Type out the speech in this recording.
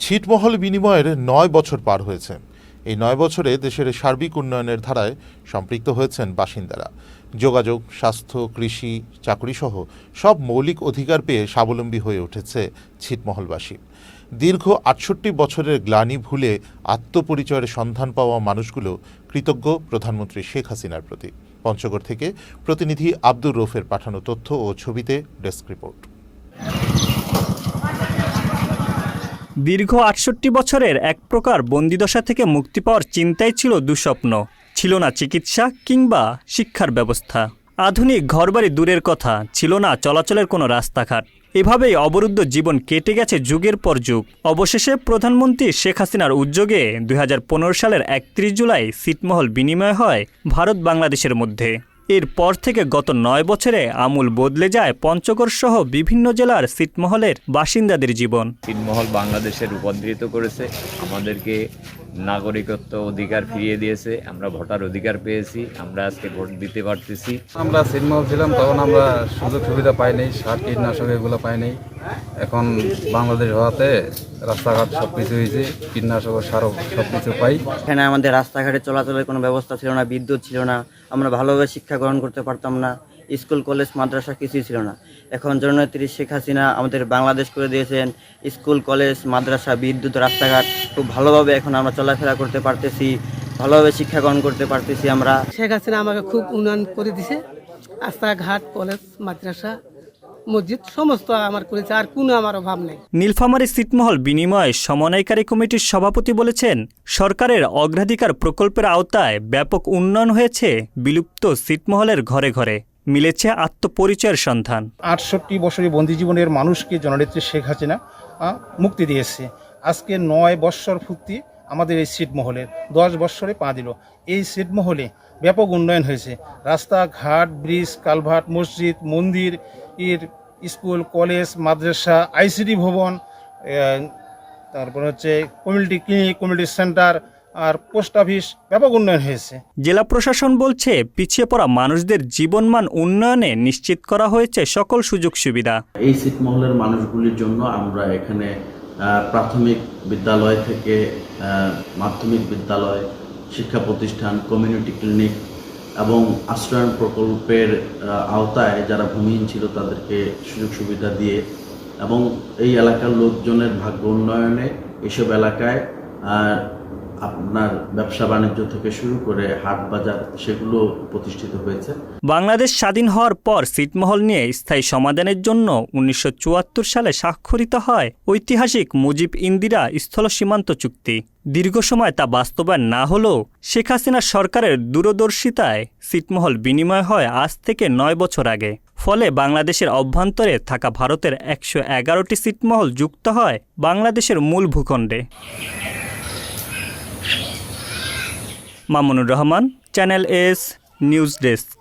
ছিটমহল বিনিময়ের নয় বছর পার হয়েছে। এই নয় বছরে দেশের সার্বিক উন্নয়নের ধারায় সম্পৃক্ত হয়েছেন বাসিন্দারা। যোগাযোগ, স্বাস্থ্য, কৃষি, চাকরিসহ সব মৌলিক অধিকার পেয়ে স্বাবলম্বী হয়ে উঠেছে ছিটমহলবাসী। দীর্ঘ আটষট্টি বছরের গ্লানি ভুলে আত্মপরিচয়ের সন্ধান পাওয়া মানুষগুলো কৃতজ্ঞ প্রধানমন্ত্রী শেখ হাসিনার প্রতি। পঞ্চগড় থেকে প্রতিনিধি আব্দুর রৌফের পাঠানো তথ্য ও ছবিতে ডেস্ক রিপোর্ট। দীর্ঘ আটষট্টি বছরের এক প্রকার বন্দিদশা থেকে মুক্তি পাওয়ার চিন্তাই ছিল দুঃস্বপ্ন। ছিল না চিকিৎসা কিংবা শিক্ষার ব্যবস্থা। আধুনিক ঘরবাড়ি দূরের কথা, ছিল না চলাচলের কোনো রাস্তাঘাট। এভাবেই অবরুদ্ধ জীবন কেটে গেছে যুগের পর যুগ। অবশেষে প্রধানমন্ত্রী শেখ হাসিনার উদ্যোগে দু হাজার পনেরো সালের একত্রিশ জুলাই ছিটমহল বিনিময় হয় ভারত বাংলাদেশের মধ্যে। এরপর থেকে গত নয় বছরে আমূল বদলে যায় পঞ্চগড় সহ বিভিন্ন জেলার সিটমহলের বাসিন্দাদের জীবন। ছিটমহল বাংলাদেশে রূপান্তরিত করেছে। আমাদেরকে নাগরিকত্ব অধিকার ফিরিয়ে দিয়েছে আমরা ভোটার অধিকার পেয়েছি আমরা আজকে ভোট দিতে পারতেছি। আমরা সিনেমা ছিলাম তখন আমরা সুযোগ সুবিধা পাইনি সার কীটনাশক এগুলো পাইনি। এখন বাংলাদেশ হওয়াতে রাস্তাঘাট সব কিছু হয়েছে কীটনাশক ও সারও সব কিছু পাই। এখানে আমাদের রাস্তাঘাটে চলাচলের কোনো ব্যবস্থা ছিল না বিদ্যুৎ ছিল না আমরা ভালোভাবে শিক্ষা গ্রহণ করতে পারতাম না। স্কুল কলেজ মাদ্রাসা কিছুই ছিল না। এখন জননেত্রী শেখ হাসিনা আমাদের বাংলাদেশ করে দিয়েছেন স্কুল কলেজ মাদ্রাসা বিদ্যুৎ রাস্তাঘাট খুব ভালোভাবে এখন আমরা চলাফেরা করতে পারতেছি ভালোভাবে শিক্ষা গ্রহণ করতে পারতেছি আমরা। শেখ হাসিনা আমাকে খুব উন্নয়ন করে দিছে। রাস্তাঘাট কলেজ মাদ্রাসা মসজিদ সমস্ত আমার করেছে আর কোনো আমার অভাব নেই। নীলফামারী ছিটমহল বিনিময় সমন্বয়কারী কমিটির সভাপতি বলেছেন সরকারের অগ্রাধিকার প্রকল্পের আওতায় ব্যাপক উন্নয়ন হয়েছে বিলুপ্ত ছিটমহলের ঘরে ঘরে। মিলেছে আত্মপরিচয়ের সন্ধান। আটষট্টি বছরের বন্দি জীবনের মানুষকে জননেত্রী শেখ হাসিনা মুক্তি দিয়েছে। আজকে নয় বৎসর ফুর্তি আমাদের এই সিটমহলের দশ বৎসরে পা দিল। এই সিটমহলে ব্যাপক উন্নয়ন হয়েছে। রাস্তাঘাট, ব্রিজ, কালভার্ট, মসজিদ, মন্দির এর স্কুল, কলেজ, মাদ্রাসা, আইসিডি ভবন তারপর হচ্ছে কমিউনিটি ক্লিনিক, কমিউনিটি সেন্টার আর পোস্ট অফিস ব্যাপক উন্নয়ন হয়েছে। জেলা প্রশাসন বলছে পিছিয়ে পড়া মানুষদের জীবনমান উন্নয়নে নিশ্চিত করা হয়েছে সকল সুযোগ সুবিধা। এই ছিটমহলের মানুষগুলির জন্য আমরা এখানে প্রাথমিক বিদ্যালয় থেকে মাধ্যমিক বিদ্যালয় শিক্ষা প্রতিষ্ঠান কমিউনিটি ক্লিনিক এবং আশ্রয়ণ প্রকল্পের আওতায় যারা ভূমিহীন ছিল তাদেরকে সুযোগ সুবিধা দিয়ে এবং এই এলাকার লোকজনের ভাগ্য উন্নয়নে এসব এলাকায় আপনার ব্যবসা বাণিজ্য থেকে শুরু করে হাট বাজার সেগুলো প্রতিষ্ঠিত হয়েছে। বাংলাদেশ স্বাধীন হওয়ার পর সিটমহল নিয়ে স্থায়ী সমাধানের জন্য উনিশশো চুয়াত্তর সালে স্বাক্ষরিত হয় ঐতিহাসিক মুজিব ইন্দিরা স্থল সীমান্ত চুক্তি। দীর্ঘ সময় তা বাস্তবায়ন না হলেও শেখ হাসিনা সরকারের দূরদর্শিতায় ছিটমহল বিনিময় হয় আজ থেকে নয় বছর আগে। ফলে বাংলাদেশের অভ্যন্তরে থাকা ভারতের একশো এগারোটি সিটমহল যুক্ত হয় বাংলাদেশের মূল ভূখণ্ডে। Mamunur Rahman channel S news desk